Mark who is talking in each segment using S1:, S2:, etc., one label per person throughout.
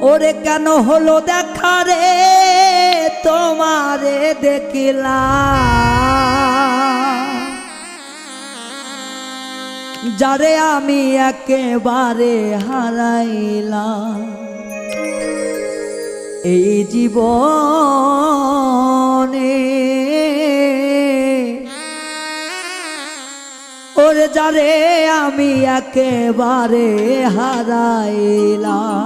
S1: ওরে কেন হলো দেখা রে? তোমারে দেখিলা যারে আমি একেবারে হারাইলাম। এই জীবনে ওরে যারে আমি একেবারে হারাইলাম।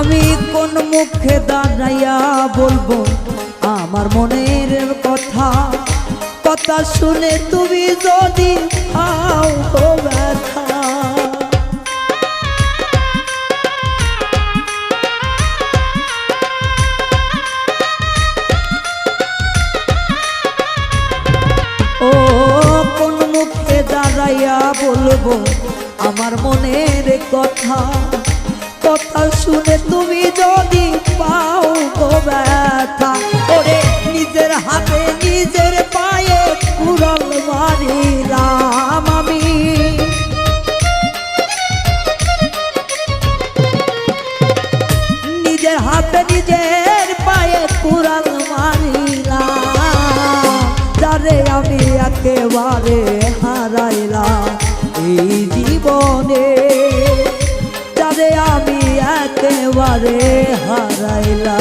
S1: আমি কোন মুখে দাঁড়াইয়া বলব? আমার মনের কথা কথা শুনে তুমি যদি ও কোন মুখে দাঁড়াইয়া বলব? আমার মনের কথা শুনে তুমি যদি পাও গো ব্যথা, ওরে নিজের হাতে নিজের পায়ে কুড়াল মারিলাম আমি। নিজের হাতে নিজের পায়ে কুড়াল মারিলাম, যারে আমি একেবারে হারাইলাম এই জীবনে। যারে আমি একেবারে হারাইলা